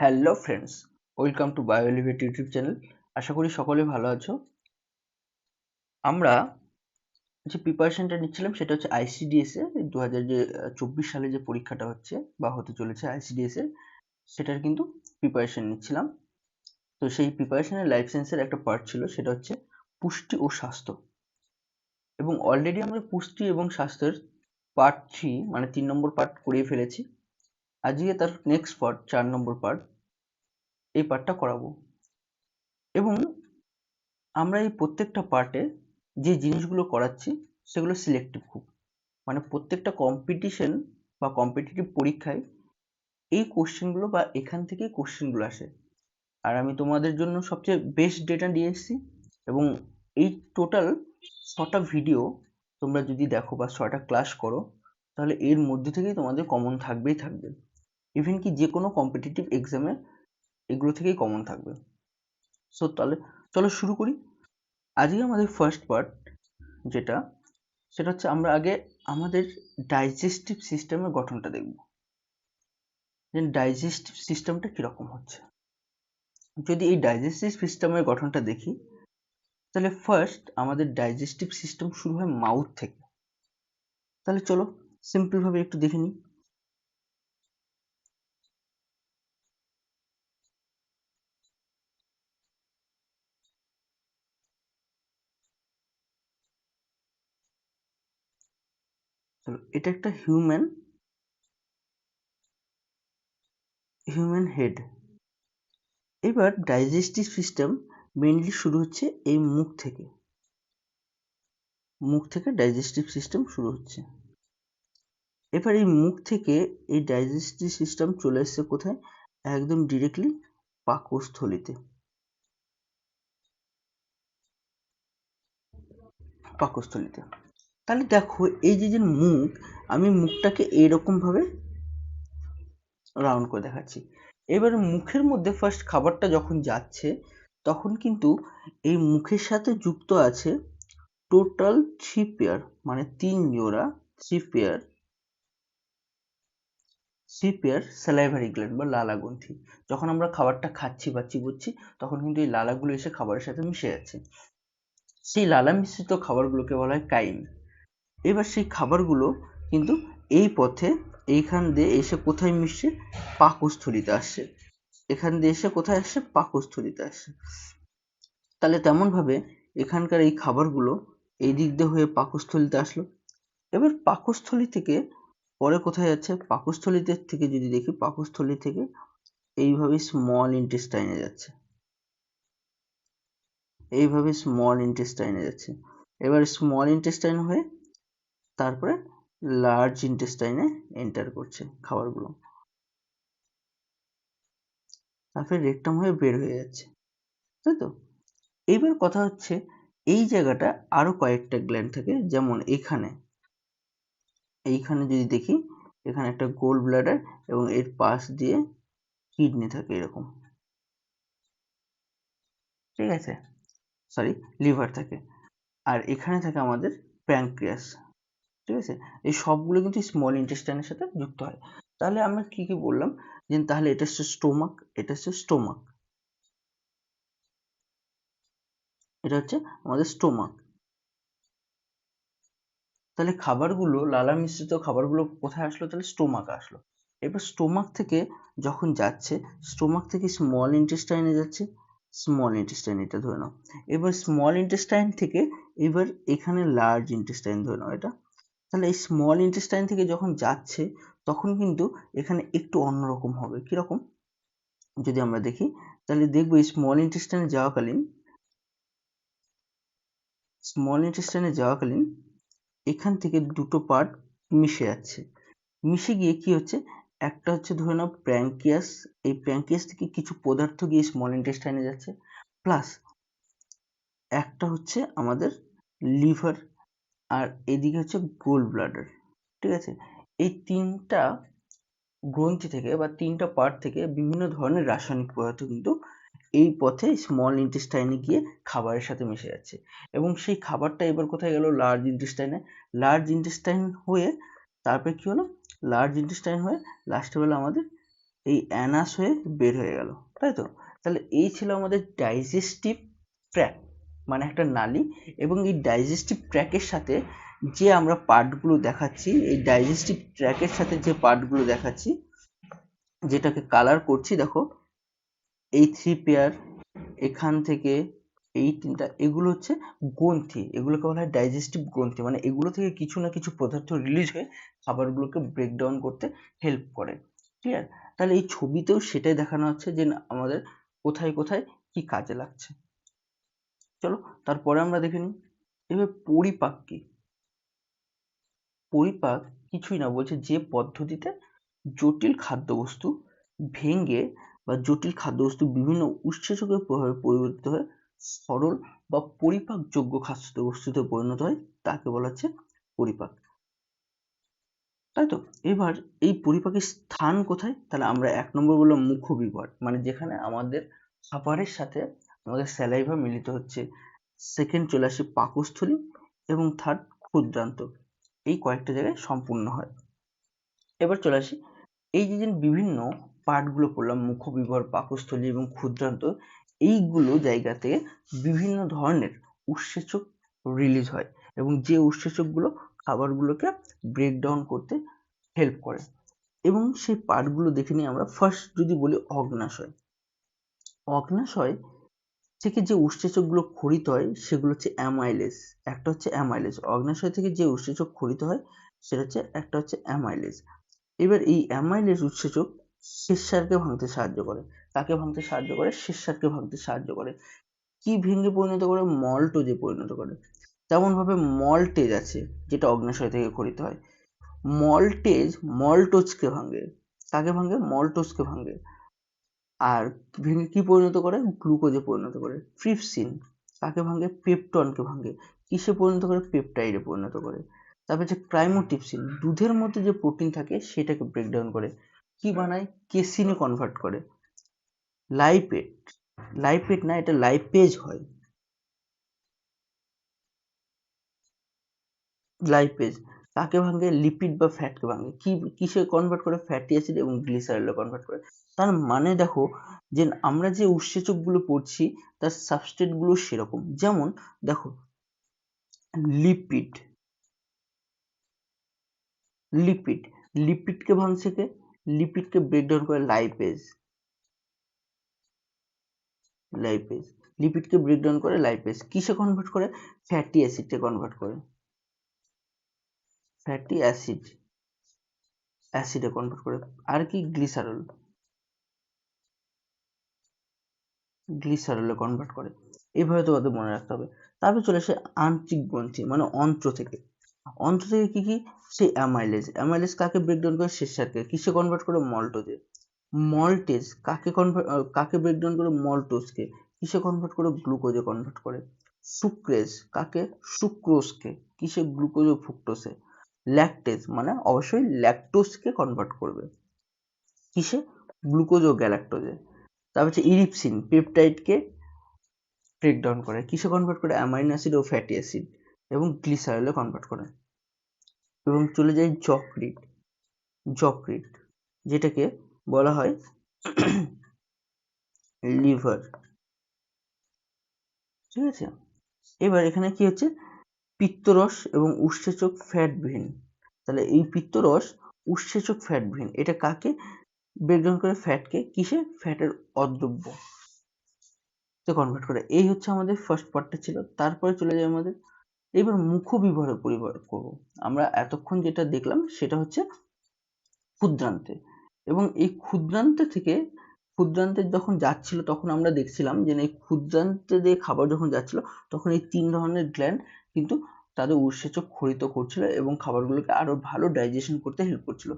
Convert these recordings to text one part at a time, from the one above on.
Hello friends welcome to বায়োলিভেট YouTube channel আশা করি সকলে ভালো আছো। আমরা যে প্রিপারেশনটা নিচ্ছিলাম সেটা হচ্ছে আইসিডিএস দু হাজার যে চব্বিশ সালে যে পরীক্ষাটা হচ্ছে বা হতে চলেছে আইসিডিএস এর সেটার কিন্তু প্রিপারেশন নিচ্ছিলাম। তো সেই প্রিপারেশনের লাইফ সায়েন্সের একটা পার্ট ছিল, সেটা হচ্ছে পুষ্টি ও স্বাস্থ্য। এবং অলরেডি আমরা পুষ্টি এবং স্বাস্থ্যের পার্ট থ্রি মানে তিন নম্বর পার্ট করিয়ে ফেলেছি। আজকে তার নেক্সট পার্ট চার নম্বর পার্ট এই পার্টটা করাবো। এবং আমরা এই প্রত্যেকটা পার্টে যে জিনিসগুলো করাচ্ছি, সেগুলো সিলেক্টিভ খুব মানে প্রত্যেকটা কম্পিটিশন বা কম্পিটিটিভ পরীক্ষায় এই কোশ্চেনগুলো বা এখান থেকেই কোশ্চেনগুলো আসে। আর আমি তোমাদের জন্য সবচেয়ে বেস্ট ডেটা নিয়ে এসেছি এবং এই টোটাল ছটা ভিডিও তোমরা যদি দেখো বা ছটা ক্লাস করো, তাহলে এর মধ্যে থেকেই তোমাদের কমন থাকবেই থাকবে। ইভেন কি যে কোনো কম্পিটিটিভ এক্সামে এগুলো থেকেই কমন থাকবে। সো তাহলে, চলো শুরু করি। আজকে আমাদের ফার্স্ট পার্ট যেটা, সেটা হচ্ছে আমরা আগে আমাদের ডাইজেস্টিভ সিস্টেমের গঠনটা দেখব। যে ডাইজেস্টিভ সিস্টেমটা কীরকম হচ্ছে? যদি এই ডাইজেস্টিভ সিস্টেমের গঠনটা দেখি, তাহলে ফার্স্ট আমাদের ডাইজেস্টিভ সিস্টেম শুরু হয় মাউথ থেকে। তাহলে চলো সিম্পলভাবে একটু দেখে নিই চলো এটা একটা হিউম্যান হিউম্যান হেড এবার ডাইজেস্টিভ সিস্টেম মেনলি শুরু হচ্ছে এই মুখ থেকে। মুখ থেকে ডাইজেস্টিভ সিস্টেম শুরু হচ্ছে। এবার এই মুখ থেকে এই ডাইজেস্টিভ সিস্টেম চলে এসছে কোথায়? একদম ডিরেক্টলি পাকস্থলিতে। পাকস্থলিতে। তাহলে দেখো, এই যে যে মুখ, আমি মুখটাকে এইরকম ভাবে রাউন্ড করে দেখাচ্ছি। এবার মুখের মধ্যে ফার্স্ট খাবারটা যখন যাচ্ছে, তখন কিন্তু এই মুখের সাথে যুক্ত আছে টোটাল থ্রি পেয়ার মানে তিন জোড়া three pair three pair salivary gland বা লালাগ্রন্থি যখন আমরা খাবারটা খাচ্ছি বা চিবোচ্ছি, তখন কিন্তু এই লালাগুলো এসে খাবারের সাথে মিশে যাচ্ছে। সেই লালা মিশ্রিত খাবারগুলোকে বলা হয় কাইম এবার সেই খাবারগুলো কিন্তু এই পথে এইখান দিয়ে এসে কোথায় মিশছে? পাকস্থলিতে আসছে। এখান দিয়ে এসে কোথায় আসছে? পাকস্থলিতে আসছে। তাহলে তেমন ভাবে এখানকার এই খাবারগুলো এই দিক দিয়ে হয়ে পাকস্থলিতে আসলো। এবার পাকস্থলী থেকে পরে কোথায় যাচ্ছে? পাকস্থলীতে থেকে যদি দেখি, পাকস্থলী থেকে এইভাবে স্মল ইন্টেস্টাইনে যাচ্ছে। এইভাবে স্মল ইন্টেস্টাইনে যাচ্ছে। এবার স্মল ইন্টেস্টাইন হয়ে তারপরে লার্জ ইন্টেস্টাইনে এন্টার করছে খাবারগুলো। তারপরে রেকটাম হয়ে বের হয়ে যাচ্ছে তাই তো এইবার কথা হচ্ছে, এই জায়গাটা আরও কয়েকটা গ্ল্যান্ড থাকে, যেমন এখানে। এইখানে যদি দেখি, এখানে একটা গোল ব্লাডার এবং এর পাশ দিয়ে কিডনি থাকে এরকম। ঠিক আছে? সরি লিভার থাকে। আর এখানে থাকে আমাদের প্যাঙ্ক্রিয়াস ঠিক আছে? এই সবগুলো কিন্তু স্মল ইন্টেস্টাইনের সাথে যুক্ত হয়। তাহলে আমরা কি কি বললাম? যে তাহলে এটা হচ্ছে স্টোমাক এটা হচ্ছে স্টোমাক এটা হচ্ছে আমাদের স্টোমাক তাহলে খাবারগুলো, লালা মিশ্রিত খাবারগুলো কোথায় আসলো? তাহলে স্টোমাক আসলো। এবার স্টোমাক থেকে যখন যাচ্ছে স্টোমাক থেকে স্মল ইন্টেস্টাইনে যাচ্ছে স্মল ইন্টেস্টাইন এটা ধরে নাও। এবার স্মল ইন্টেস্টাইন থেকে এবার এখানে লার্জ ইন্টেস্টাইন ধরে নাও এটা। তাহলে এই স্মল ইন্টেস্টাইন থেকে যখন যাচ্ছে, তখন কিন্তু এখানে একটু অন্যরকম হবে। কীরকম? যদি আমরা দেখি, তাহলে দেখব এই স্মল ইন্টেস্টাইনে যাওয়াকালীন স্মল ইন্টেস্টাইনে যাওয়াকালীন এখান থেকে দুটো পার্ট মিশে যাচ্ছে। মিশে গিয়ে কি হচ্ছে? একটা হচ্ছে ধরে নাও প্র্যাঙ্কিয়াস এই প্র্যাঙ্কিয়াস থেকে কিছু পদার্থ গিয়ে স্মল ইন্টেস্টাইনে যাচ্ছে। প্লাস একটা হচ্ছে আমাদের লিভার আর এদিকে হচ্ছে গোল ব্লাডার ঠিক আছে? এই তিনটা গ্রন্থি থেকে বা তিনটা পার্ট থেকে বিভিন্ন ধরনের রাসায়নিক পদার্থ কিন্তু এই পথে স্মল ইন্টেস্টাইনে গিয়ে খাবারের সাথে মিশে যাচ্ছে। এবং সেই খাবারটা এবার কোথায় গেল? লার্জ ইন্টেস্টাইনে লার্জ ইন্টেস্টাইন হয়ে তারপরে কি হলো? লার্জ ইন্টেস্টাইন হয়ে লাস্টে বেলা আমাদের এই অ্যানাস হয়ে বের হয়ে গেল, তাই তো? তাহলে এই ছিল আমাদের ডাইজেস্টিভ ট্র্যাক মানে একটা নালী এবং এই ডাইজেস্টিভ ট্র্যাকের সাথে যে আমরা পার্টগুলো দেখাচ্ছি, এই ডাইজেস্টিভ ট্র্যাকের সাথে যে পার্টগুলো দেখাচ্ছি, যেটাকে কালার করছি, দেখো, এই থ্রি পেয়ার এখান থেকে এই তিনটা, এগুলো হচ্ছে গ্রন্থি, এগুলোকে বলা হয় ডাইজেস্টিভ গ্রন্থি মানে এগুলো থেকে কিছু না কিছু পদার্থ রিলিজ হয়ে খাবারগুলোকে ব্রেকডাউন করতে হেল্প করে ক্লিয়ার তাহলে এই ছবিতেও সেটাই দেখানো হচ্ছে যে আমাদের কোথায় কোথায় কি কাজে লাগছে। চলো, তারপরে আমরা দেখে নিই। এবার পরিপাক কি? পরিপাক কিছুই না, বলছে যে পদ্ধতিতে জটিল খাদ্যবস্তু ভেঙে বা জটিল খাদ্যবস্তু বিভিন্ন উৎসেচকের প্রভাবে পরিবর্তিত হয়ে সরল বা পরিপাকযোগ্য খাদ্যবস্তুতে পরিণত হয়, তাকে বলা হচ্ছে পরিপাক। তাই তো? এবার এই পরিপাকের স্থান কোথায়? তাহলে আমরা এক নম্বর বললাম মুখ্য বিভাগ মানে যেখানে আমাদের খাবারের সাথে আমাদের স্যালাইভা মিলিত হচ্ছে সেকেন্ড চলে আসে পাকস্থলী এবং থার্ড ক্ষুদ্রান্ত। এই কয়েকটা জায়গায় সম্পূর্ণ হয়। এবার চলে আসি এই যে বিভিন্ন পার্টগুলো পড়লাম মুখবিবর পাকস্থলী এবং ক্ষুদ্রান্ত, এইগুলো জায়গা থেকে বিভিন্ন ধরনের উৎসেচক রিলিজ হয় এবং যে উৎসেচকগুলো খাবারগুলোকে ব্রেকডাউন করতে হেল্প করে। এবং সেই পার্টগুলো দেখে নিই আমরা ফার্স্ট যদি বলি অগ্নাশয় অগ্নাশয় থেকে যে উৎসেচকগুলো খরিত হয়, সেগুলো হচ্ছে অ্যামাইলেজ একটা হচ্ছে অ্যামাইলেজ অগ্নাশয় থেকে যে উৎসেচক খরিত হয়, সেটা হচ্ছে একটা হচ্ছে অ্যামাইলেজ এবার এই অ্যামাইলেজ উৎসেচক শেষসারকে ভাঙতে সাহায্য করে। কাকে ভাঙতে সাহায্য করে? শেষসারকে ভাঙতে সাহায্য করে। কি ভেঙে পরিণত করে? মল্টোজে পরিণত করে। তেমন ভাবে মল্টেজ আছে, যেটা অগ্নাশয় থেকে খরিত হয়। মল্টেজ মল্টোজকে ভাঙে। কাকে ভাঙে? মল্টোজকে ভাঙে। আর ভেঙে কি পরিণত করে? গ্লুকোজে পরিণত করে। ট্রিপসিন, কাকে ভাঙে? পেপটনকে ভাঙে। কিসে পরিণত করে? পেপটাইডে পরিণত করে। তারপর যে ক্রাইমোটিপসিন, দুধের মধ্যে যে প্রোটিন থাকে, সেটাকে ব্রেকডাউন করে। কি বানায়? কেসিনে কনভার্ট করে। লাইপেট লাইপেট না, এটা লাইপেজ হয়। লাইপেজ কাকে ভাঙে লিপিড বা ফ্যাটকে ভাঙে কি, কিসে কনভার্ট করে? ফ্যাটি অ্যাসিড এবং গ্লিসারলে কনভার্ট করে। তার মানে দেখো, যে আমরা যে উৎসেচকগুলো পড়ছি, তার সাবস্টেটগুলো সেরকম। যেমন, দেখো লিপিড লিপিড লিপিডকে ভাঙছে কে? লিপিডকে ব্রেকডাউন করে লাইপেজ লাইপেজ লিপিডকে ব্রেকডাউন করে লাইপেজ কিসে কনভার্ট করে? ফ্যাটি অ্যাসিডকে কনভার্ট করে। ফ্যাটি অ্যাসিড অ্যাসিডে কনভার্ট করে, আর কি গ্লিসারল গ্লিসারলে কনভার্ট করে। এইভাবে তোমাদের মনে রাখতে হবে। তারপর চলে আসে আন্তরিক গ্রন্থি মানে অন্ত্র থেকে। অন্ত্র থেকে কি কি? সেই অ্যামাইলেজ অ্যামাইলেজ কাকে ব্রেকডাউন করে? শেষারকে কিসে কনভার্ট করে? মল্টোজে মল্টেজ কাকে কনভার্ট কাকে ব্রেকডাউন করে? মল্টোজকে কিসে কনভার্ট করে? গ্লুকোজে কনভার্ট করে। সুক্রেজ কাকে? সুক্রোজকে কিসে? গ্লুকোজ ও ফ্রুক্টোজে ল্যাকটেজ মানে অবশ্যই ল্যাকটোজকে কনভার্ট করবে। কিসে? গ্লুকোজ ও গ্যালাক্টোজে তারপর হচ্ছে ইরিপসিন পেপটাইডকে ব্রেকডাউন করে। কিসে কনভার্ট করে? অ্যামাইন অ্যাসিড ও ফ্যাটি অ্যাসিড এবং গ্লিসারলে কনভার্ট করে। এবং চলে যায় যকৃত যকৃত যেটাকে বলা হয় লিভার ঠিক আছে? এবার এখানে কি হচ্ছে? পিত্তরস এবং উৎসেচক ফ্যাটবিহীন তাহলে এই পিত্তরস, উৎসেচক ফ্যাটবিহীন এটা কাকে? ব্রেকডাউন করে ফ্যাটকে কিসে? ফ্যাটের অদ্রব্য। তে কনভার্ট করে। এই হচ্ছে আমাদের ফার্স্ট পার্টটা ছিল। তারপরে চলে যায় আমাদের। এবার মুখ বিবরে পরিবার করব। আমরা এতক্ষণ যেটা দেখলাম, সেটা হচ্ছে ক্ষুদ্রান্তে। এবং এই ক্ষুদ্রান্তে থেকে, ক্ষুদ্রান্তে যখন যাচ্ছিল, তখন আমরা দেখছিলাম যে, এই ক্ষুদ্রান্তে দিয়ে খাবার যখন যাচ্ছিল, তখন এই তিন ধরনের গ্ল্যান্ড কিন্তু তাদের উৎসেচক ক্ষরিত করছিল এবং খাবারগুলোকে আরও ভালো ডাইজেশন করতে হেল্প করছিল।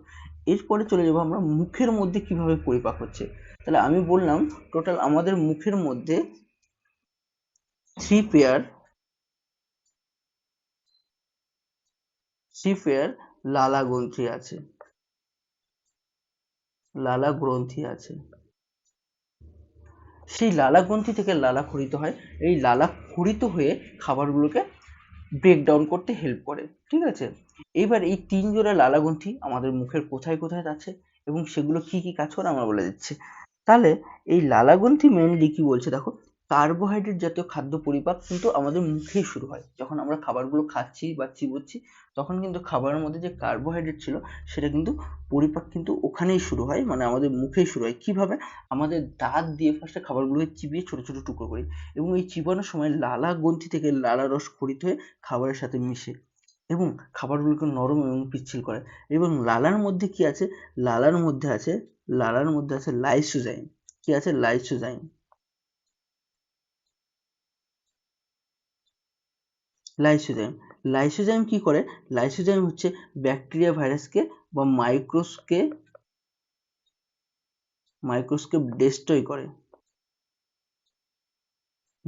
এরপরে চলে যাব আমরা মুখের মধ্যে কীভাবে পরিপাক হচ্ছে। তাহলে আমি বললাম টোটাল আমাদের মুখের মধ্যে থ্রি পেয়ার থ্রি পেয়ার লালা গ্রন্থি আছে। লালা গ্রন্থি আছে। সেই লালা গ্রন্থি থেকে লালা খরিত হয়। এই লালা খরিত হয়ে খাবারগুলোকে ব্রেক ডাউন করতে হেল্প করে, ঠিক আছে? এবার এই তিন জোড়া লালা গ্রন্থি আমাদের মুখের কোথায় কোথায় আছে এবং সেগুলো কি কি কাজ করে আমরা বলে দিচ্ছি। তাহলে এই লালাগ্রন্থি মেনলি কি বলছে দেখো? কার্বোহাইড্রেট জাতীয় খাদ্য পরিপাক কিন্তু আমাদের মুখেই শুরু হয়। যখন আমরা খাবারগুলো খাচ্ছি বা চিবোচ্ছি, তখন কিন্তু খাবারের মধ্যে যে কার্বোহাইড্রেট ছিল, সেটা কিন্তু পরিপাক কিন্তু ওখানেই শুরু হয় মানে আমাদের মুখেই শুরু হয়। কীভাবে? আমাদের দাঁত দিয়ে ফার্স্টে খাবারগুলোকে চিবিয়ে ছোট ছোট টুকরো করি এবং এই চিবানোর সময় লালা গ্রন্থি থেকে লালা রস খরিত হয়ে খাবারের সাথে মিশে এবং খাবারগুলোকে নরম এবং পিচ্ছিল করে। এবং লালার মধ্যে কি আছে? লালার মধ্যে আছে, লালার মধ্যে আছে লাইসোজাইম কি আছে? লাইসোজাইম লাইসোজাইম লাইসোজাইম কি করে? লাইসোজাইম হচ্ছে ব্যাকটেরিয়া ভাইরাসকে বা মাইক্রোসকে মাইক্রোসকে ডিস্ট্রয় করে।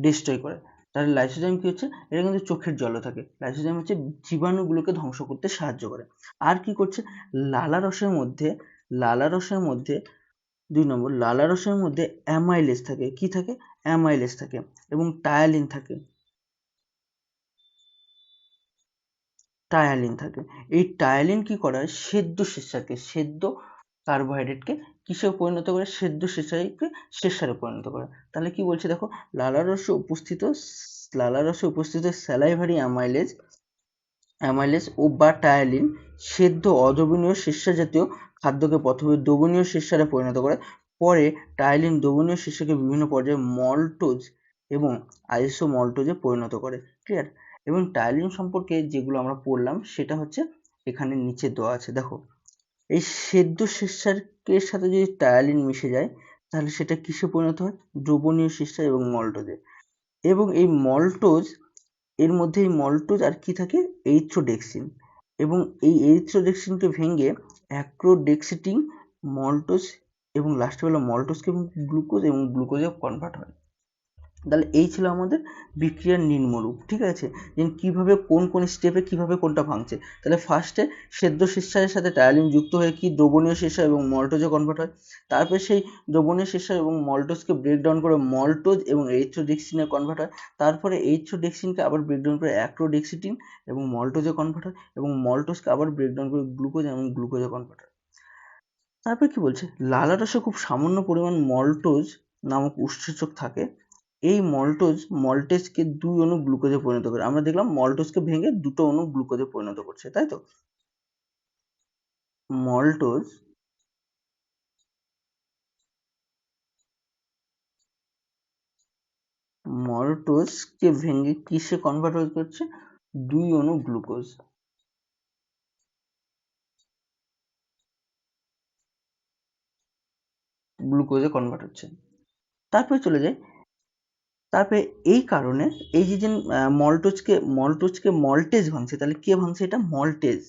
ডিস্ট্রয় করে। তাহলে লাইসোজাইম কি হচ্ছে? এটা কিন্তু চোখের জলে থাকে। লাইসোজাইম হচ্ছে জীবাণুগুলোকে ধ্বংস করতে সাহায্য করে। আর কি করছে? লালা রসের মধ্যে, লালা রসের মধ্যে, দুই নম্বর, লালা রসের মধ্যে অ্যামাইলেজ থাকে। কি থাকে? অ্যামাইলেজ থাকে এবং টায়ালিন থাকে। টায়ালিন থাকে। এই টায়ালিন কি করে সেদ্ধ শ্বেতসারকে সেদ্ধ কার্বোহাইড্রেটকে কিসে পরিণত করে? সেদ্ধ শ্বেতসারকে শ্বেতসারে পরিণত করে। তাহলে কি বলছে দেখো? লালারসে উপস্থিত লালারসে উপস্থিত স্যালাইভারি অ্যামাইলেজ অ্যামাইলেজ ও বা টায়ালিন সেদ্ধ অদ্রবণীয় শস্য জাতীয় খাদ্যকে প্রথমে দ্রবণীয় শস্যসারে পরিণত করে, পরে টায়ালিন দ্রবণীয় শস্যকে বিভিন্ন পর্যায়ে মল্টোজ এবং আইসো মল্টোজে পরিণত করে। ক্লিয়ার এবং টায়ালিন সম্পর্কে যেগুলো আমরা পড়লাম, সেটা হচ্ছে এখানে নিচে দেওয়া আছে। দেখো, এই সেদ্ধ শ্বেতসারের সাথে যদি টায়ালিন মিশে যায়, তাহলে সেটা কিসে পরিণত হয়? দ্রবণীয় শ্বেতসার এবং মল্টোজে এবং এই মল্টোজ এর মধ্যে এই মল্টোজ আর কি থাকে? এইথ্রোডেক্সিন এবং এই এইথ্রোডেক্সিনকে ভেঙে অ্যাক্রোডেক্সিটিং মল্টোজ এবং লাস্টে হলো মল্টোজকে গ্লুকোজ এবং গ্লুকোজে কনভার্ট হয়। তাহলে এই ছিল আমাদের বিক্রিয়ার নিম্নরূপ, ঠিক আছে? যে কীভাবে, কোন কোন স্টেপে কীভাবে কোনটা ভাঙছে? তাহলে ফার্স্টে সেদ্ধ শিষ্যারের সাথে টায়ালিন যুক্ত হয়ে কি দ্রবণীয় শিষ্যা এবং মল্টোজে কনভার্ট হয়? তারপরে সেই দ্রবণীয় শিষ্যা এবং মল্টোজকে ব্রেকডাউন করে মল্টোজ এবং এইথ্রোডেক্সিনে কনভার্ট হয়। তারপরে এইথ্রোডেক্সিনকে আবার ব্রেকডাউন করে অ্যাক্রোডেক্সিটিন এবং মল্টোজে কনভার্ট হয় এবং মল্টোজকে আবার ব্রেকডাউন করে গ্লুকোজ এবং গ্লুকোজে কনভার্ট হয়। তারপরে কি বলছে? লালারসে খুব সামান্য পরিমাণ মল্টোজ নামক উৎসেচক থাকে। এই মল্টোজ মল্টেজকে দুই অণু গ্লুকোজে পরিণত করে। আমরা দেখলাম মল্টোজকে ভেঙে দুটো অণু গ্লুকোজে পরিণত করছে, তাই তো? মল্টোজ মল্টোজকে ভেঙে কিসে কনভার্ট হয়ে করছে? দুই অণু গ্লুকোজ গ্লুকোজে কনভার্ট হচ্ছে। তারপরে চলে যায় তারপরে এই কারণে এই যে মল্টোজকে মল্টোজকে মল্টেজ ভাঙছে, তাহলে কে ভাঙছে এটা? মল্টেজ।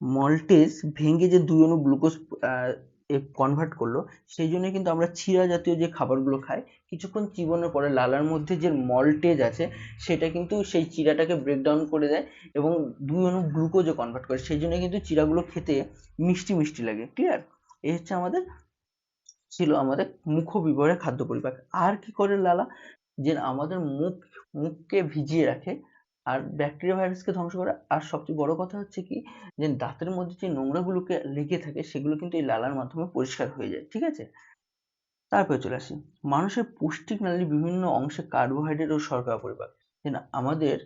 মল্টেজ ভেঙে যে দুই অণু গ্লুকোজ কনভার্ট করল, সেই জন্য কিন্তু আমরা চিরা জাতীয় যে খাবারগুলো খাই, কিছুক্ষণ চিবানোর পরে লালার মধ্যে যে মল্টেজ আছে, সেটা কিন্তু সেই চিরাটাকে ব্রেকডাউন করে দেয় এবং দুই অণু গ্লুকোজে কনভার্ট করে। সেই জন্য কিন্তু চিরাগুলো খেতে মিষ্টি মিষ্টি লাগে ক্লিয়ার এই হচ্ছে আমাদের ছিল আমাদের মুখবিবরে খাদ্য পরিপাক। আর কি করে লালা? যে আমাদের মুখ, মুখকে ভিজিয়ে রাখে আর ব্যাকটেরিয়া ভাইরাসকে ধ্বংস করে। আর সবচেয়ে বড় কথা হচ্ছে কি? যে দাঁতের মধ্যে যে নোংরাগুলোকে লেগে থাকে, সেগুলো কিন্তু এই লালার মাধ্যমে পরিষ্কার হয়ে যায়, ঠিক আছে? তারপরে চলে আসি। মানুষের পুষ্টিক নালীর বিভিন্ন অংশে কার্বোহাইড্রেট ও শর্করা পরিপাক। যেন আমাদের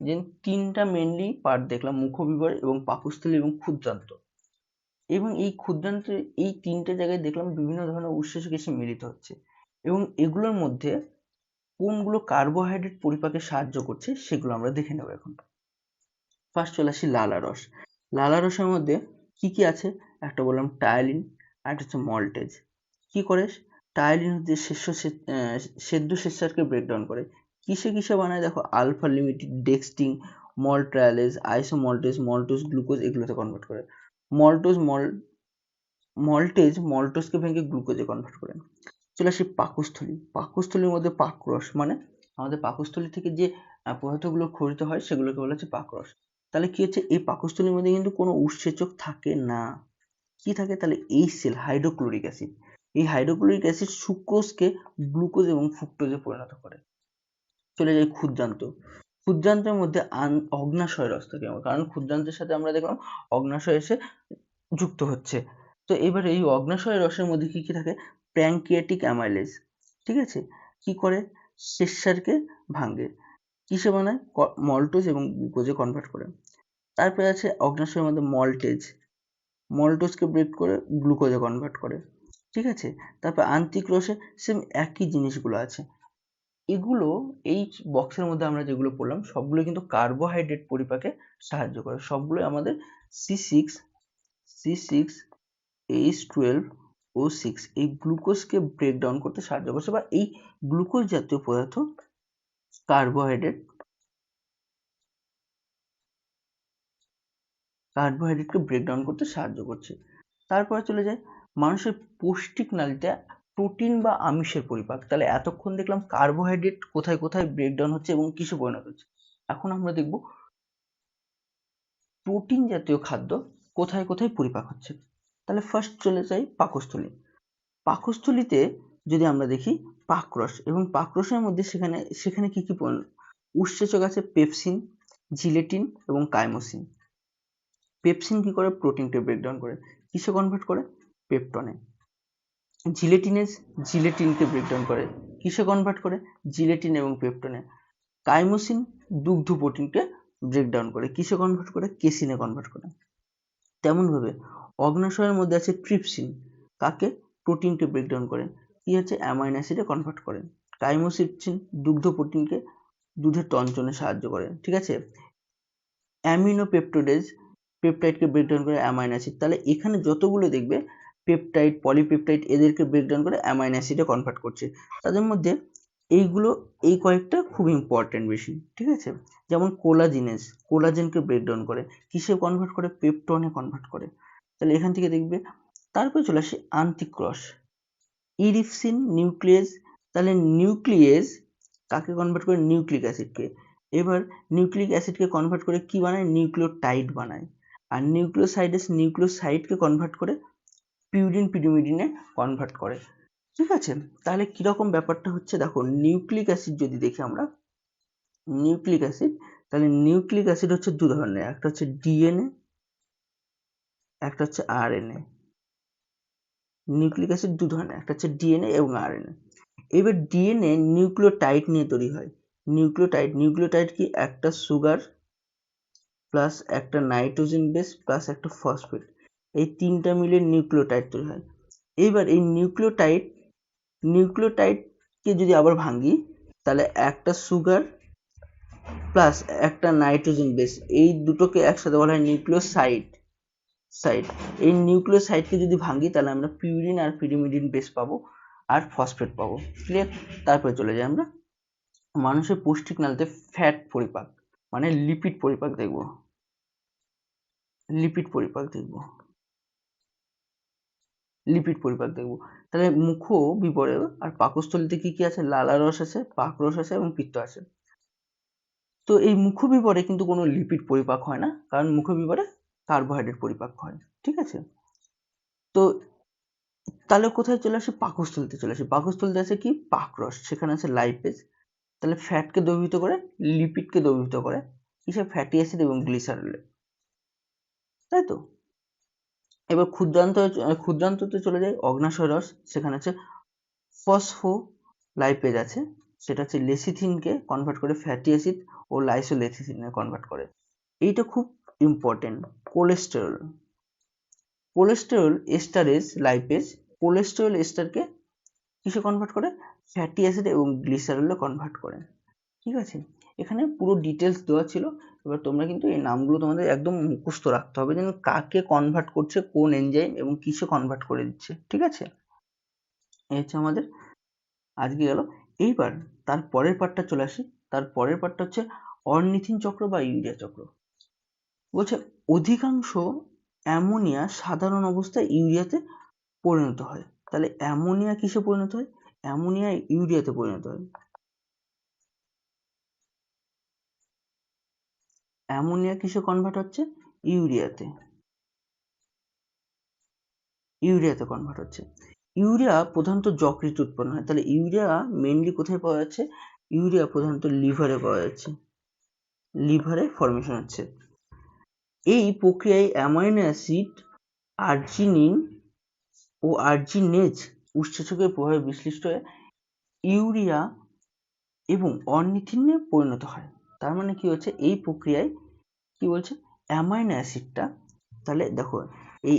যে তিনটা মেনলি পার্ট দেখলাম মুখবিবর এবং পাকস্থলী এবং ক্ষুদ্রান্ত। এবং এই ক্ষুদ্রান্তের এই তিনটে জায়গায় দেখলাম বিভিন্ন ধরনের উৎসেচক এসে মিলিত হচ্ছে। এবং এগুলোর মধ্যে কোনগুলো কার্বোহাইড্রেট পরিপাকে সাহায্য করছে সেগুলো আমরা দেখে নেব এখন। ফার্স্ট চলে আসি লালা রস। লালা রসের মধ্যে কি কি আছে? একটা বললাম টায়ালিন আর হচ্ছে মল্টেজ কি করে? টায়ালিন হচ্ছে শস্য সেদ্ধ শ্বেতসারকে ব্রেকডাউন করে। কিসে কিসে বানায়? দেখো আলফা লিমিটেড ডেক্সটিং মল্ট্রায়ালেজ আইসো মল্টেজ মল্টোজ গ্লুকোজ এগুলোতে কনভার্ট করে। মল্টোজ মল, মল্টেজ মল্টোজকে ভেঙে গ্লুকোজে কনভার্ট করে। চলে আসি পাকস্থলী। পাকস্থলীর মধ্যে পাকরস মানে আমাদের পাকস্থলী থেকে যে পদার্থগুলো খরিত হয় সেগুলোকে বলা হচ্ছে পাকরস। তাহলে কি হচ্ছে? এই পাকস্থলীর মধ্যে কিন্তু কোনো উৎসেচক থাকে না। কি থাকে? তাহলে এই সেল হাইড্রোক্লোরিক অ্যাসিড এই হাইড্রোক্লোরিক অ্যাসিড সুক্রোজকে গ্লুকোজ এবং ফ্রুক্টোজে পরিণত করে। চলে যায় ক্ষুদ্রান্ত। ক্ষুদ্রান্তের মধ্যে অগ্নাশয় রস থাকে কারণ ক্ষুদ্রান্তের সাথে আমরা দেখলাম অগ্নাশয় এসে যুক্ত হচ্ছে। তো এবার এই অগ্নাশয় রসের মধ্যে কি কি থাকে? Pancreatic amylase. ঠিক আছে? কি করে? শেষসারকে ভাঙে। কিসে বানায়? মল্টোজ এবং গ্লুকোজে কনভার্ট করে। তারপরে আছে অগ্নাশয়ের মধ্যে মল্টেজ। মল্টোজকে ব্রেক করে গ্লুকোজে কনভার্ট করে। ঠিক আছে? তারপর আন্তিক রসে সেম একই জিনিসগুলো আছে। এগুলো এই বক্সের মধ্যে আমরা যেগুলো পড়লাম, সবগুলো কিন্তু কার্বোহাইড্রেট পরিপাকে সাহায্য করে। সবগুলোই আমাদের C six C six H twelve O six এই গ্লুকোজকে ব্রেক ডাউন করতে সাহায্য করছে বা এই গ্লুকোজ জাতীয় পদার্থ কার্বোহাইড্রেট কার্বোহাইড্রেটকে ব্রেক ডাউন করতে সাহায্য করছে। তারপরে চলে যায় মানুষের পৌষ্টিক নালীতে প্রোটিন বা আমিষের পরিপাক। তাহলে এতক্ষণ দেখলাম কার্বোহাইড্রেট কোথায় কোথায় ব্রেকডাউন হচ্ছে এবং কিসে পরিণত হচ্ছে। এখন আমরা দেখব প্রোটিন জাতীয় খাদ্য কোথায় কোথায় পরিপাক হচ্ছে। তাহলে ফার্স্ট চলে যাই পাকস্থলী। পাকস্থলীতে যদি আমরা দেখি পাকরস এবং পাকরসের মধ্যে সেখানে সেখানে কি কি উৎসেচক আছে পেপসিন জিলেটিন এবং কাইমোসিন পেপসিন কি করে? প্রোটিনকে ব্রেকডাউন করে। কিসে কনভার্ট করে? পেপটনে জিলেটিনেজ জিলেটিনকে ব্রেকডাউন করে। কিসে কনভার্ট করে? জিলেটিন এবং পেপটনে কাইমোসিন দুগ্ধ প্রোটিনকে ব্রেকডাউন করে। কিসে কনভার্ট করে? কেসিনে কনভার্ট করে। তেমনভাবে অগ্নাশয়ের মধ্যে আছে ট্রিপসিন কাকে? প্রোটিনকে ব্রেকডাউন করে। কি হচ্ছে? অ্যামাইন অ্যাসিডে কনভার্ট করে। কাইমোসিপসিন দুগ্ধ প্রোটিনকে দুধের টঞ্চনে সাহায্য করে। ঠিক আছে? অ্যামিনো পেপটোডেজ পেপটাইডকে ব্রেকডাউন করে অ্যামাইন অ্যাসিড তাহলে এখানে যতগুলো দেখবে পেপটাইড পলিপেপটাইড এদেরকে ব্রেকডাউন করে অ্যামাইন অ্যাসিডে কনভার্ট করছে। তাদের মধ্যে এইগুলো, এই কয়েকটা খুব ইম্পর্টেন্ট বেশি, ঠিক আছে? যেমন কোলাজিনেস কোলাজেনকে ব্রেকডাউন করে। কিসে কনভার্ট করে? পেপটনে কনভার্ট করে। তাহলে এখান থেকে দেখবে, তারপরে চলে আসে আন্তিক্রস ইরিফসিন নিউক্লিয়াস তাহলে নিউক্লিয়াস কাকে কনভার্ট করে? নিউক্লিক অ্যাসিডকে এবার নিউক্লিক অ্যাসিডকে কনভার্ট করে কি বানায়? নিউক্লিওটাইড বানায়। আর নিউক্লিওসাইডেস নিউক্লিওসাইডকে কনভার্ট করে পিউরিন পিরিমিডিনে কনভার্ট করে। ঠিক আছে? তাহলে কীরকম ব্যাপারটা হচ্ছে? দেখো নিউক্লিক অ্যাসিড যদি দেখি আমরা নিউক্লিক অ্যাসিড তাহলে নিউক্লিক অ্যাসিড হচ্ছে দু ধরনের। একটা হচ্ছে ডিএনএ একটা হচ্ছে আরএনএ নিউক্লিক অ্যাসিড দু ধরনের, একটা হচ্ছে ডিএনএ এবং আরএনএ এবার ডিএনএ নিউক্লিওটাইড নিয়ে তৈরি হয়। নিউক্লিওটাইড নিউক্লিওটাইড কি? একটা সুগার প্লাস একটা নাইট্রোজেন বেস প্লাস একটা ফসফেট এই তিনটা মিলে নিউক্লিওটাইড তৈরি হয়। এইবার এই নিউক্লিওটাইড, নিউক্লিওটাইডকে যদি আবার ভাঙি তাহলে একটা সুগার প্লাস একটা নাইট্রোজেন বেস, এই দুটোকে একসাথে বলা হয় নিউক্লিওসাইড। সাইড, এই নিউক্লিওসাইডকে যদি ভাঙি তাহলে আমরা পিউরিন আর পিরিমিডিন বেস পাবো আর ফসফেট পাবো। ক্লিয়ার তারপরে চলে যাই আমরা। মানুষের পৌষ্টিক নালীতে ফ্যাট পরিপাক মানে লিপিড পরিপাক দেখব। লিপিড পরিপাক দেখব। লিপিড পরিপাক দেখব। তাহলে মুখ বিপরে আর পাকস্থলীতে কি কি আছে? লালা রস আছে পাকরস আছে এবং পিত্ত আছে। তো এই মুখ বিপরে কিন্তু কোনো লিপিড পরিপাক হয় না, কারণ মুখ বিপরে কার্বোহাইড্রেট পরিপাক হয়, ঠিক আছে? তো তাহলে কোথায় চলে আসে? পাকস্থলীতে চলে আসে। পাকস্থলীতে আছে কি? পাকরস সেখানে আছে লাইপেজ তাহলে ফ্যাটকে দ্রবীভূত করে? লিপিডকে দ্রবীভূত করে। কিসে ফ্যাটি অ্যাসিড এবং গ্লিসারলে তাই তো? এবার ক্ষুদ্রান্ত ক্ষুদ্রান্ততে চলে যায় অগ্নাশয় রস সেখানে আছে ফসফো লাইপেজ আছে, সেটা হচ্ছে লেসিথিনকে কনভার্ট করে ফ্যাটি অ্যাসিড ও লাইসোলেথিসিনে কনভার্ট করে। এইটা খুব important cholesterol cholesterol esterase lipase cholesterol এস্টারকে কিসে কনভার্ট করে? ফ্যাটি অ্যাসিড এবং গ্লিসারলে কনভার্ট করে। ঠিক আছে? এখানে পুরো ডিটেলস দেওয়া ছিল। এবার তোমরা কিন্তু এই নামগুলো তোমাদের একদম মুখস্থ রাখতে হবে যেন কাকে কনভার্ট করছে, কোন এনজাইম এবং কিসে কনভার্ট করে দিচ্ছে, ঠিক আছে? এই হচ্ছে আমাদের আজকে গেল। এইবার তার পরের পার্টটা চলে আসি। তার পরের পার্টটা হচ্ছে অর্নিথিন চক্র বা ইউরিয়া চক্র। বলছে, অধিকাংশ অ্যামোনিয়া সাধারণ অবস্থায় ইউরিয়াতে পরিণত হয়। তাহলে অ্যামোনিয়া কিসে পরিণত হয়? অ্যামোনিয়া ইউরিয়াতে পরিণত হয়। অ্যামোনিয়া কিসে কনভার্ট হচ্ছে? ইউরিয়াতে। ইউরিয়াতে কনভার্ট হচ্ছে। ইউরিয়া প্রধানত যকৃত উৎপন্ন হয়। তাহলে ইউরিয়া মেনলি কোথায় পাওয়া যাচ্ছে? ইউরিয়া প্রধানত লিভারে পাওয়া যাচ্ছে। লিভারে ফর্মেশন হচ্ছে। এই প্রক্রিয়ায় অ্যামাইনো অ্যাসিড আর্জিনিন ও আর্জিনেজ উৎসেচকের প্রভাবে বিশ্লিষ্ট হয়ে ইউরিয়া এবং অর্নিথিনে পরিণত হয়। তার মানে কি হচ্ছে? এই প্রক্রিয়ায় কি বলছে? অ্যামাইনো অ্যাসিডটা, তাহলে দেখো, এই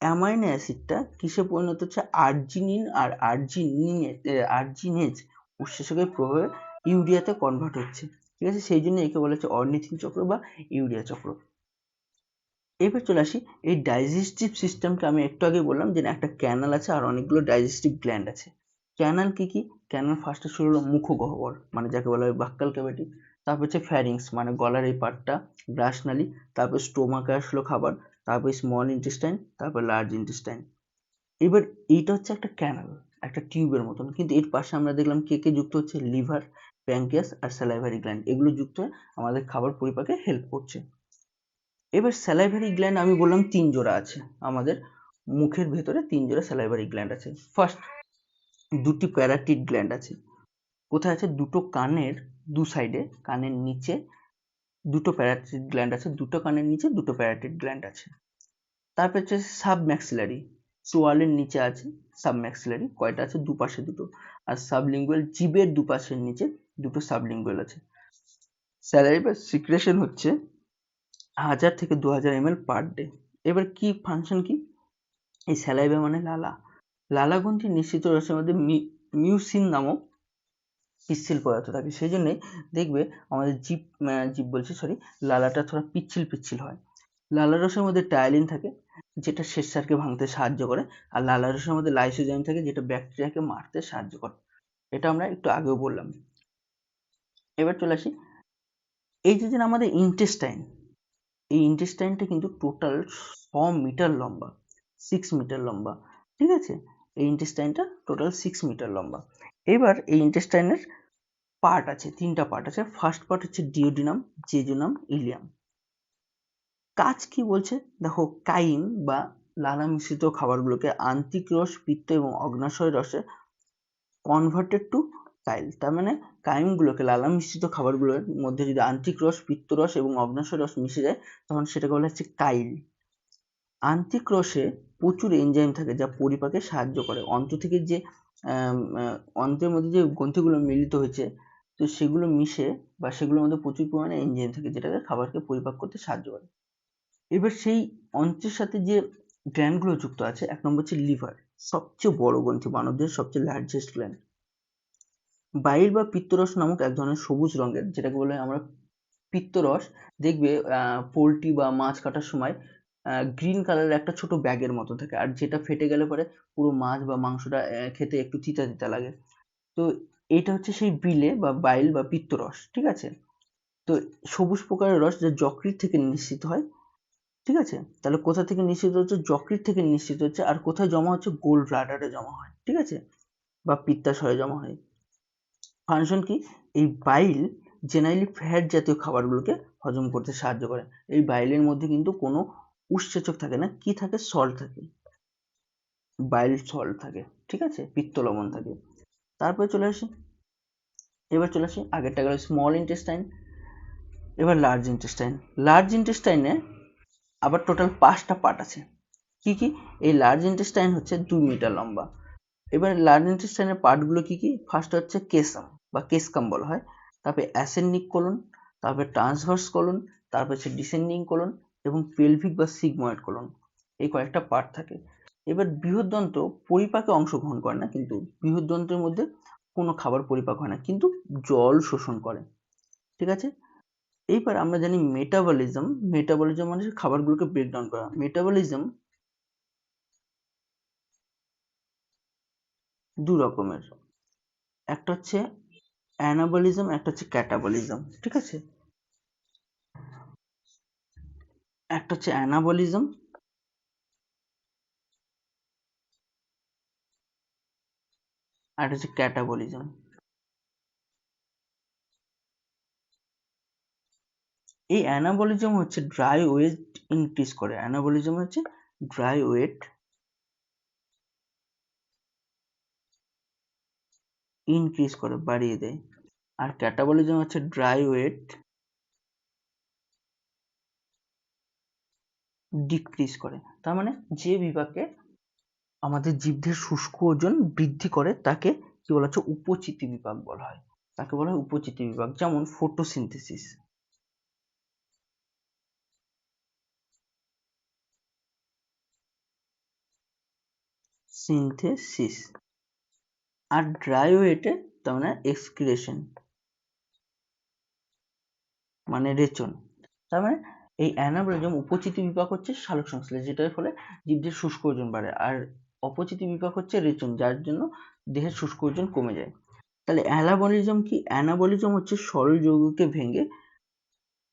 অ্যামাইনো অ্যাসিডটা কিসে পরিণত হচ্ছে? আর্জিনিন আর আর্জিনিনে আর্জিনেজ উৎসেচকের প্রভাবে ইউরিয়াতে কনভার্ট হচ্ছে। ঠিক আছে? সেই জন্য একে বলা হচ্ছে অর্নিথিন চক্র বা ইউরিয়া চক্র। এবার চলে আসি, এই ডাইজেস্টিভ সিস্টেমটা আমি একটু আগে বললাম যে একটা ক্যানাল আছে আর অনেকগুলো ডাইজেস্টিভ গ্ল্যান্ড আছে। ক্যানাল কি কি? ক্যানাল ফার্স্টে শুরু হলো মুখগহ্বর মানে যাকে বলা হয় বাক্কাল ক্যাভিটি তারপর হচ্ছে ফ্যারিংস মানে গলার এই পার্টটা ব্রাশনালি তারপর স্টোমাকে আসলো খাবার, তারপর স্মল ইন্টেস্টাইন তারপর লার্জ ইন্টেস্টাইন এবার এইটা হচ্ছে একটা ক্যানাল একটা টিউবের মতন। কিন্তু এর পাশে আমরা দেখলাম কে কে যুক্ত হচ্ছে লিভার প্যাঙ্কিয়াস আর স্যালাইভারি গ্ল্যান্ড এগুলো যুক্ত হয়ে আমাদের খাবার পরিপাকে হেল্প করছে। এবার স্যালাইভারি গ্ল্যান্ড আমি বললাম তিন জোড়া আছে। আমাদের মুখের ভেতরে তিন জোড়া স্যালাইভারি গ্ল্যান্ড আছে। ফার্স্ট দুটি প্যারাটিড গ্ল্যান্ড আছে। কোথায় আছে? দুটো কানের দু সাইডে কানের নিচে দুটো প্যারাটিড গ্ল্যান্ড আছে, দুটো কানের নিচে দুটো প্যারাটিড গ্ল্যান্ড আছে। তারপর হচ্ছে সাবম্যাক্সিলারি চোয়ালের নিচে আছে সাবম্যাক্সিলারি কয়টা আছে? দুপাশে দুটো। আর সাবলিঙ্গুয়াল জিবের দুপাশের নিচে দুটো সাবলিঙ্গুয়াল আছে। স্যালাইভার সিক্রেশন হচ্ছে হাজার থেকে দু হাজার এম পার ডে এবার কি ফাংশন কি? এই স্যালাইভা মানে লালা। লালা গ্রন্থির নিশ্চিত রসের মধ্যে মিউসিন নামক পিচ্ছিল পদার্থ থাকে। সেই জন্যে দেখবে আমাদের জিপ জিপ বলছি সরি লালাটা থোড়া পিচ্ছিল পিচ্ছিল হয়। লালা রসের মধ্যে টায়ালিন থাকে, যেটা শেষসারকে ভাঙতে সাহায্য করে, আর লালা রসের মধ্যে লাইসোজাইম থাকে, যেটা ব্যাকটেরিয়াকে মারতে সাহায্য করে। এটা আমরা একটু আগেও বললাম। এবার চলে আসি। এই যে আমাদের ইন্টেস্টাইন এই ইন্টেস্টাইনটা কিন্তু টোটাল ছ মিটার লম্বা সিক্স মিটার লম্বা, ঠিক আছে? এই ইন্টেস্টাইনটা টোটাল সিক্স মিটার লম্বা। এবার এই ইন্টেস্টাইনের পার্ট আছে, তিনটা পার্ট আছে। ফার্স্ট পার্ট হচ্ছে ডিওডিনাম জেজুনাম ইলিয়াম কাজ কি বলছে? দেখো কাইম বা লালা মিশ্রিত খাবারগুলোকে আন্তিক রস পিত্ত এবং অগ্নাশয় রসে কনভার্টেড টু কাইল তার মানে কাইমগুলোকে লালা মিশ্রিত খাবারগুলোর মধ্যে যদি আন্তিক রস পিত্ত রস এবং অগ্নাশয় রস মিশে যায়, তখন সেটাকে বলা হচ্ছে কাইল। আন্তিক রসে প্রচুর এনজাইম থাকে যা পরিপাকে সাহায্য করে। অন্ত থেকে যে অন্ত্রের মধ্যে যে গ্রন্থিগুলো মিলিত হয়েছে, তো সেগুলো মিশে বা সেগুলোর মধ্যে প্রচুর পরিমাণে এনজাইম থাকে যেটাকে খাবারকে পরিপাক করতে সাহায্য করে। এবার সেই অন্ত্রের সাথে যে গ্ল্যান্ডগুলো যুক্ত আছে, এক নম্বর হচ্ছে লিভার সবচেয়ে বড় গ্রন্থি মানবদের সবচেয়ে লার্জেস্ট গ্ল্যান্ড বাইল বা পিত্তরস নামক এক ধরনের সবুজ রঙের, যেটাকে বলে আমরা পিত্তরস, দেখবে পোলট্রি বা মাছ কাটার সময় গ্রিন কালারের একটা ছোট ব্যাগের মতো থাকে। আর যেটা ফেটে গেলে পরে পুরো মাছ বা মাংসটা খেতে একটু তিতা তিতা লাগে। তো এটা হচ্ছে সেই বিলে বা বাইল বা পিত্তরস ঠিক আছে? তো সবুজ প্রকারের রস যা যকৃত থেকে নিঃসৃত হয়, ঠিক আছে? তাহলে কোথা থেকে নিঃসৃত হচ্ছে? যকৃত থেকে নিঃসৃত হচ্ছে। আর কোথায় জমা হচ্ছে? গোল ব্লাডারে জমা হয়, ঠিক আছে? বা পিত্তাশয়ে জমা হয়। ফাংশন কি? এই বাইল জেনারেলি ফ্যাট জাতীয় খাবারগুলোকে হজম করতে সাহায্য করে। এই বাইলের মধ্যে কিন্তু কোনো উৎসেচক থাকে না, কি থাকে? সল্ট থাকে। বাইল সল্ট থাকে, ঠিক আছে? পিত্ত লবণ থাকে। তারপরে চলে আসি, এবার চলে আসি আগেরটা গেল স্মল ইন্টেস্টাইন এবার লার্জ ইন্টেস্টাইন লার্জ ইন্টেস্টাইনে আবার টোটাল পাঁচটা পার্ট আছে। কি কি? এই লার্জ ইন্টেস্টাইন হচ্ছে দুই মিটার লম্বা। এবার লার্জ ইন্টেস্টাইনের পার্টগুলো কি কি? ফার্স্ট হচ্ছে কেসাম বা কেসকাম বলা হয়। তারপরে অ্যাসেন্ডিক কোলন তারপরে ট্রান্সভার্স কোলন তারপর হচ্ছে ডিসেন্ডিং কোলন এবং পেলভিক বা সিগময়েড কোলন এই কয়েকটা পার্ট থাকে। এবার বৃহৎদন্ত পরিপাকে অংশগ্রহণ করে না, কিন্তু বৃহৎদন্তের মধ্যে কোনো খাবার পরিপাক হয় না, কিন্তু জল শোষণ করে। ঠিক আছে? এইবার আমরা জানি মেটাবলিজম মেটাবলিজম মানে খাবারগুলোকে ব্রেকডাউন করা। মেটাবলিজম দু রকমের। একটা হচ্ছে অ্যানাবলিজম একটা হচ্ছে ক্যাটাবলিজম ঠিক আছে? একটা হচ্ছে অ্যানাবলিজম। আর হচ্ছে ক্যাটাবলিজম। এই অ্যানাবলিজম হচ্ছে ড্রাই ওয়েট ইনক্রিজ করে। অ্যানাবলিজম হচ্ছে ড্রাই ওয়েট ইনক্রিজ করে, বাড়িয়ে দেয়। আর ক্যাটাবলিজম হচ্ছে ড্রাই ওয়েট ডিক্রিজ করে। তার মানে যে বিপাকে আমাদের জীবদের শুষ্ক ওজন বৃদ্ধি করে, তাকে কি বলা হচ্ছে? উপচিতি বিপাক বলা হয়। তাকে বলা হয় উপচিতি বিপাক যেমন ফটোসিনথেসিস সিনথেসিস আর ড্রাই ওয়েটে তার মানে এক্সক্রিয়েশন মানে রেচন। তার মানে এই অ্যানাবলিজম উপচিতি বিপাক হচ্ছে সালোক সংশ্লেষ, যেটার ফলে জীবদের শুষ্ক ওজন বাড়ে। আর অপচিতি বিপাক হচ্ছে রেচন, যার জন্য দেহের শুষ্ক ওজন কমে যায়। তাহলে অ্যানাবলিজম কি? অ্যানাবলিজম হচ্ছে সরল যৌগকে ভেঙে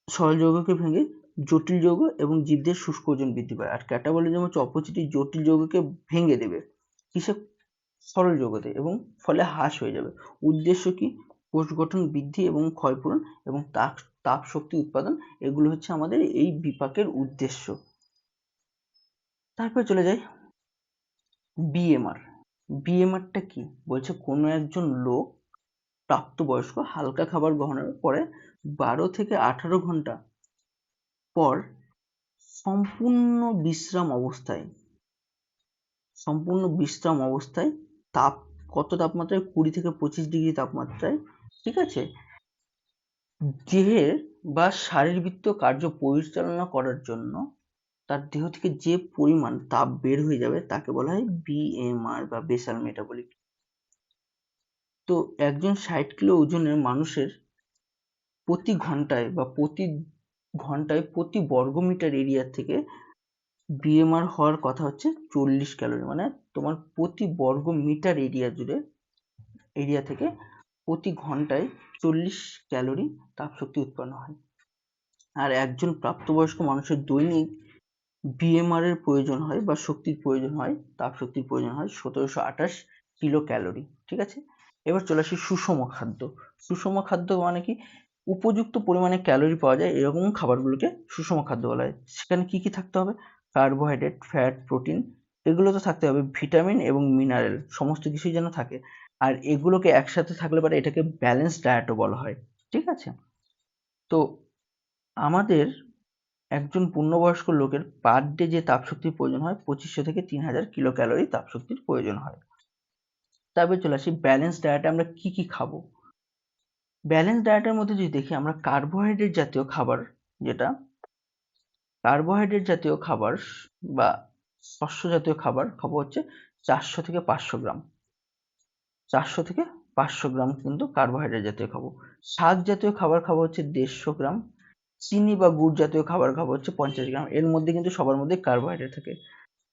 সরল যৌগকে ভেঙে জটিল যৌগ এবং জীবদের শুষ্ক ওজন বৃদ্ধি পায়। আর ক্যাটাবলিজম হচ্ছে অপচিতি জটিল যৌগকে ভেঙে দেবে, কিসে? সরল যৌগতে এবং ফলে হ্রাস হয়ে যাবে। উদ্দেশ্য কি? কোষ গঠন বৃদ্ধি এবং ক্ষয়পূরণ এবং তাপ তাপ শক্তি উৎপাদন, এগুলো হচ্ছে আমাদের এই বিপাকের উদ্দেশ্য। তারপর চলে যাই বিএমআর বিএমআরটা কি? বলছে কোনো একজন লোক প্রাপ্তবয়স্ক হালকা খাবার গ্রহণের পরে বারো থেকে আঠারো ঘণ্টা পর সম্পূর্ণ বিশ্রাম অবস্থায়, সম্পূর্ণ বিশ্রাম অবস্থায় তাপ, কত তাপমাত্রায়? কুড়ি থেকে পঁচিশ ডিগ্রি তাপমাত্রায়, ঠিক আছে? দেহের বা শারীরবৃত্ত কার্য পরিচালনা করার জন্য তার দেহ থেকে যে পরিমাণ তাপ বের হয়ে যাবে তাকে বলা হয় বিএমআর বা বেসাল মেটাবলিক তো একজন ষাট কিলো ওজনের মানুষের প্রতি ঘন্টায় বা প্রতি ঘন্টায় প্রতি বর্গ মিটার এরিয়া থেকে বিএমআর হওয়ার কথা হচ্ছে চল্লিশ ক্যালোরি মানে তোমার প্রতি বর্গ মিটার এরিয়া জুড়ে, এরিয়া থেকে প্রতি ঘন্টায় চল্লিশ ক্যালোরি তাপশক্তি উৎপন্ন হয়। আর একজন প্রাপ্তবয়স্ক মানুষের দৈনিক বিএমআর এর প্রয়োজন হয় বা শক্তির প্রয়োজন হয়, তাপশক্তির প্রয়োজন হয় সতেরোশো আঠাশ কিলো ক্যালোরি ঠিক আছে? এবার চলে আসি সুষম খাদ্য। সুষম খাদ্য মানে কি? উপযুক্ত পরিমাণে ক্যালোরি পাওয়া যায় এরকম খাবারগুলোকে সুষম খাদ্য বলা হয়। সেখানে কি কি থাকতে হবে? কার্বোহাইড্রেট, ফ্যাট, প্রোটিন এগুলো তো থাকতে হবে ভিটামিন এবং মিনারেল, সমস্ত কিছুই যেন থাকে। আর এগুলোকে একসাথে থাকলে পরে এটাকে ব্যালেন্স ডায়েটও বলা হয়, ঠিক আছে? তো আমাদের একজন পূর্ণবয়স্ক লোকের পার ডে যে তাপশক্তির প্রয়োজন হয় পঁচিশশো থেকে তিন হাজার কিলো ক্যালোরি তাপশক্তির প্রয়োজন হয়। তারপরে চলে আসি ব্যালেন্স ডায়েটে আমরা কি কি খাব? ব্যালেন্স ডায়েটের মধ্যে যদি দেখি আমরা কার্বোহাইড্রেট জাতীয় খাবার যেটা কার্বোহাইড্রেট জাতীয় খাবার বা শস্য জাতীয় খাবার খাব হচ্ছে চারশো থেকে পাঁচশো গ্রাম। চারশো থেকে পাঁচশো গ্রাম কিন্তু কার্বোহাইড্রেট জাতীয় খাব। শাক জাতীয় খাবার খাব হচ্ছে দেড়শো গ্রাম, চিনি বা গুড় জাতীয় খাবার খাব হচ্ছে পঞ্চাশ গ্রাম। এর মধ্যে কিন্তু সবার মধ্যে কার্বোহাইড্রেট থাকে।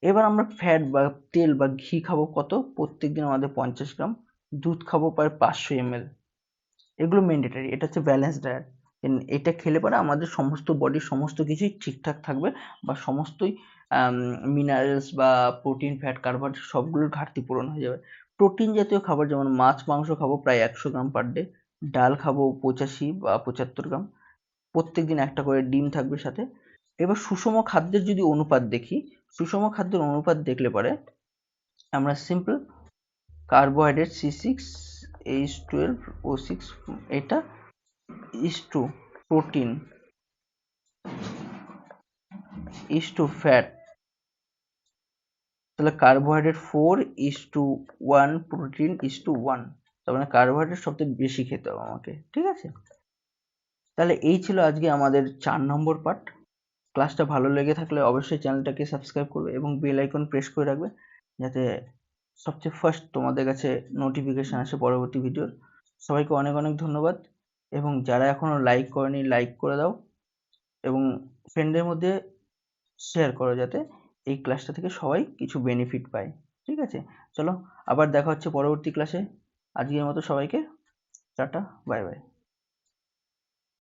এবার আমরা ফ্যাট বা তেল বা ঘি খাব কত? প্রত্যেক দিন আমাদের পঞ্চাশ গ্রাম। দুধ খাব প্রায় পাঁচশো এমএল এগুলো ম্যান্ডেটারি এটা হচ্ছে ব্যালেন্স ডায়েট এটা খেলে পরে আমাদের সমস্ত বডির সমস্ত কিছুই ঠিকঠাক থাকবে বা সমস্তই মিনারেলস বা প্রোটিন ফ্যাট কার্বোহাইড্রেট সবগুলোর ঘাটতি পূরণ হয়ে যাবে। প্রোটিন জাতীয় খাবার যেমন মাছ, মাংস খাব প্রায় একশো গ্রাম পার ডে ডাল খাব পঁচাশি বা পঁচাত্তর গ্রাম। প্রত্যেক দিন একটা করে ডিম থাকবে সাথে। এবার সুষম খাদ্যের যদি অনুপাত দেখি, সুষম খাদ্যের অনুপাত দেখলে পরে আমরা simple carbohydrate C six H twelve O six এটা is to protein is to fat তাহলে carbohydrate four is to one protein is to one তার মানে কার্বোহাইড্রেট সবথেকে বেশি খেতে হবে আমাকে, ঠিক আছে? তাহলে এই ছিল আজকে আমাদের চার নম্বর পার্ট ক্লাসটা ভালো লেগে থাকলে অবশ্যই চ্যানেলটাকে সাবস্ক্রাইব করবে এবং বেল আইকন প্রেস করে রাখবে যাতে সবচেয়ে ফার্স্ট তোমাদের কাছে নোটিফিকেশান আসে পরবর্তী ভিডিওর সবাইকে অনেক অনেক ধন্যবাদ এবং যারা এখনও লাইক করেনি লাইক করে দাও এবং ফ্রেন্ডের মধ্যে শেয়ার করো যাতে এই ক্লাসটা থেকে সবাই কিছু বেনিফিট পায়, ঠিক আছে? চলো আবার দেখা হচ্ছে পরবর্তী ক্লাসে আজকের মতো সবাইকে টাটা বাই বাই